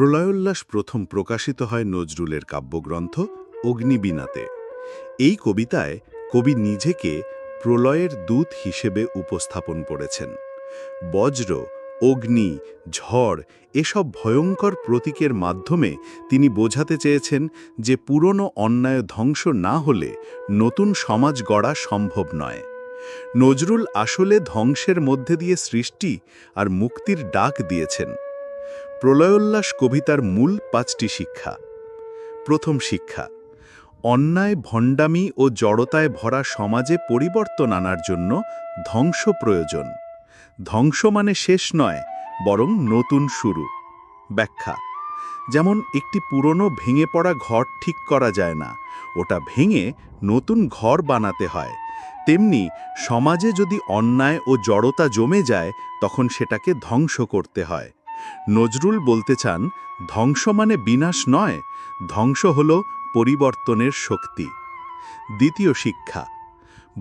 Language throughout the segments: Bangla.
প্রলয়োল্লাস প্রথম প্রকাশিত হয় নজরুলের কাব্যগ্রন্থ অগ্নিবীণাতে। এই কবিতায় কবি নিজেকে প্রলয়ের দূত হিসেবে উপস্থাপন করেছেন। বজ্র, অগ্নি, ঝড় এসব ভয়ঙ্কর প্রতীকের মাধ্যমে তিনি বোঝাতে চেয়েছেন যে পুরনো অন্যায় ধ্বংস না হলে নতুন সমাজ গড়া সম্ভব নয়। নজরুল আসলে ধ্বংসের মধ্যে দিয়ে সৃষ্টি আর মুক্তির ডাক দিয়েছেন। প্রলয়োল্লাস কবিতার মূল পাঁচটি শিক্ষা। প্রথম শিক্ষা, অন্যায়, ভণ্ডামি ও জড়তায় ভরা সমাজে পরিবর্তন আনার জন্য ধ্বংস প্রয়োজন। ধ্বংস মানে শেষ নয়, বরং নতুন শুরু। ব্যাখ্যা, যেমন একটি পুরনো ভেঙে পড়া ঘর ঠিক করা যায় না, ওটা ভেঙে নতুন ঘর বানাতে হয়। তেমনি সমাজে যদি অন্যায় ও জড়তা জমে যায়, তখন সেটাকে ধ্বংস করতে হয়। নজরুল বলতে চান, ধ্বংস মানে বিনাশ নয়, ধ্বংস হল পরিবর্তনের শক্তি। দ্বিতীয় শিক্ষা,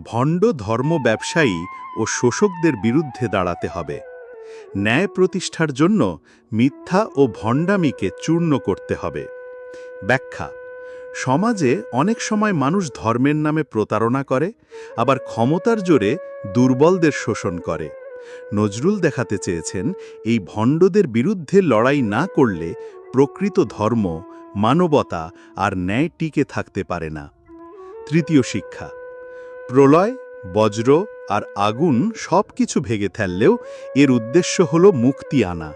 ভণ্ড ধর্ম ব্যবসায়ী ও শোষকদের বিরুদ্ধে দাঁড়াতে হবে। ন্যায় প্রতিষ্ঠার জন্য মিথ্যা ও ভণ্ডামিকে চূর্ণ করতে হবে। ব্যাখ্যা, সমাজে অনেক সময় মানুষ ধর্মের নামে প্রতারণা করে, আবার ক্ষমতার জোরে দুর্বলদের শোষণ করে। নজরুল দেখাতে চেয়েছেন, এই ভণ্ডদের বিরুদ্ধে লড়াই না করলে প্রকৃত ধর্ম, মানবতা আর ন্যায় টিকে থাকতে পারে না। তৃতীয় শিক্ষা, প্রলয়, বজ্র আর আগুন সব কিছু ভেঙে ফেললেও এর উদ্দেশ্য হল মুক্তি আনা।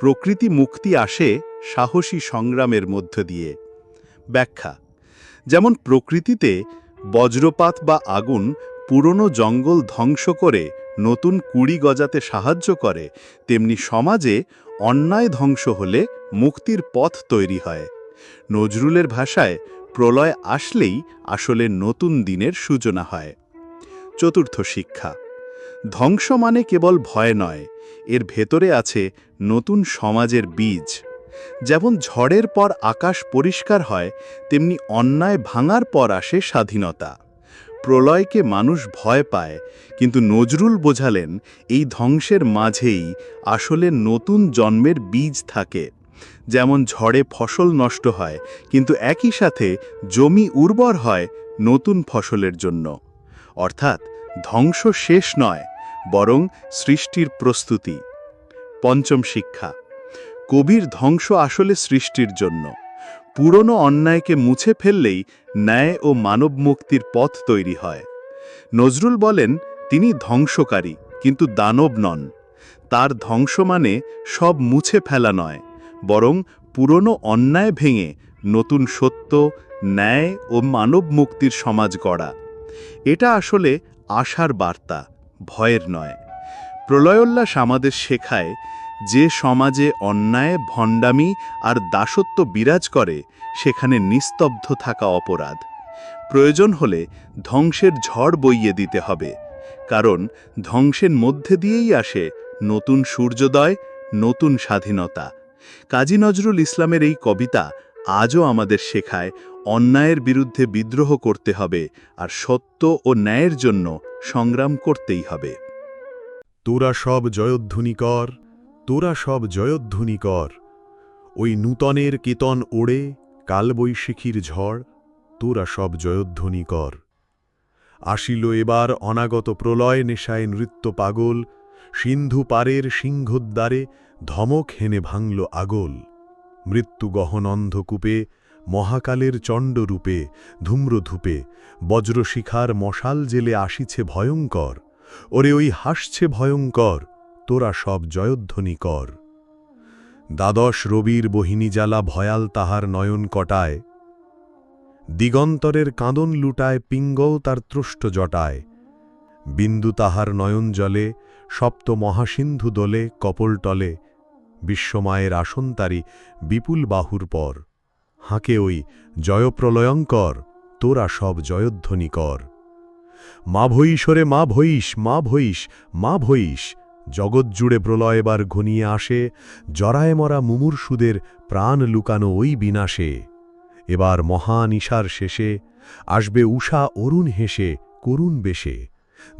প্রকৃতি মুক্তি আসে সাহসী সংগ্রামের মধ্য দিয়ে। ব্যাখ্যা, যেমন প্রকৃতিতে বজ্রপাত বা আগুন পুরনো জঙ্গল ধ্বংস করে নতুন কুড়ি গজাতে সাহায্য করে, তেমনি সমাজে অন্যায় ধ্বংস হলে মুক্তির পথ তৈরি হয়। নজরুলের ভাষায় প্রলয় আসলেই আসলে নতুন দিনের সূচনা হয়। চতুর্থ শিক্ষা, ধ্বংস মানে কেবল ভয় নয়, এর ভেতরে আছে নতুন সমাজের বীজ। যেমন ঝড়ের পর আকাশ পরিষ্কার হয়, তেমনি অন্যায় ভাঙার পর আসে স্বাধীনতা। প্রলয়কে মানুষ ভয় পায়, কিন্তু নজরুল বোঝালেন, এই ধ্বংসের মাঝেই আসলে নতুন জন্মের বীজ থাকে। যেমন ঝড়ে ফসল নষ্ট হয়, কিন্তু একই সাথে জমি উর্বর হয় নতুন ফসলের জন্য। অর্থাৎ ধ্বংস শেষ নয়, বরং সৃষ্টির প্রস্তুতি। পঞ্চম শিক্ষা, কবির ধ্বংস আসলে সৃষ্টির জন্য। পুরনো অন্যায়কে মুছে ফেললেই ন্যায় ও মানব মুক্তির পথ তৈরি হয়। নজরুল বলেন, তিনি ধ্বংসকারী, কিন্তু দানব নন। তার ধ্বংস মানে সব মুছে ফেলা নয়, বরং পুরনো অন্যায় ভেঙে নতুন সত্য, ন্যায় ও মানব মুক্তির সমাজ গড়া। এটা আসলে আশার বার্তা, ভয়ের নয়। প্রলয়োল্লাস আমাদের শেখায় যে সমাজে অন্যায়, ভণ্ডামি আর দাসত্ব বিরাজ করে, সেখানে নিস্তব্ধ থাকা অপরাধ। প্রয়োজন হলে ধ্বংসের ঝড় বইয়ে দিতে হবে, কারণ ধ্বংসের মধ্যে দিয়েই আসে নতুন সূর্যোদয়, নতুন স্বাধীনতা। কাজী নজরুল ইসলামের এই কবিতা আজও আমাদের শেখায় অন্যায়ের বিরুদ্ধে বিদ্রোহ করতে হবে আর সত্য ও ন্যায়ের জন্য সংগ্রাম করতেই হবে। তোরা সব জয়ধ্বনি কর তোরা সব জয়ধ্বনি কর ওই নূতনের কেতন ওড়ে, কালবৈশাখীর ঝড়, তোরা সব জয়ধ্বনি কর আসিল এবার অনাগত প্রলয় নেশায় নৃত্য পাগল, সিন্ধু পারের সিংহদ্বারে ধমক হেনে ভাঙল আগল। মৃত্যু গহন অন্ধকূপে, মহাকালের চণ্ডরূপে, ধূম্রধূপে, বজ্রশিখার মশাল জেলে আসিছে ভয়ঙ্কর। ওরে ওই হাসছে ভয়ঙ্কর। তোরা সব জয়ধ্বনি কর দ্বাদশ রবির বহিনী জ্বালা ভয়াল তাহার নয়ন কটায়। দিগন্তরের কাঁদন লুটায়, পিঙ্গল তার ত্রষ্ট জটায়। বিন্দু তাহার নয়ন জলে, সপ্ত মহাসিন্ধু দোলে কপলটলে বিশ্বমায়ের আসন্তারি বিপুল বাহুর পর। হাঁকে ওই জয়প্রলয়ঙ্কর, তোরা সব জয়ধ্বনি কর মা ভৈষরে মা ভৈষ মা ভৈষ মা ভৈষ জগৎ জুড়ে প্রলয় এবার ঘনিয়ে আসে জরায় মরা মুমূর্ষুদের প্রাণ লুকানো ওই বিনাশে। এবার মহান ঈশার শেষে আসবে উষা অরুণ হেসে করুণ বেশে।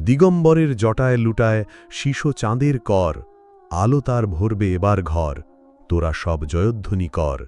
দিগম্বরের জটায় লুটায় শিশু চাঁদের কর, আলো তার ভরবে এবার ঘর, তোরা সব জয়ধ্বনি কর।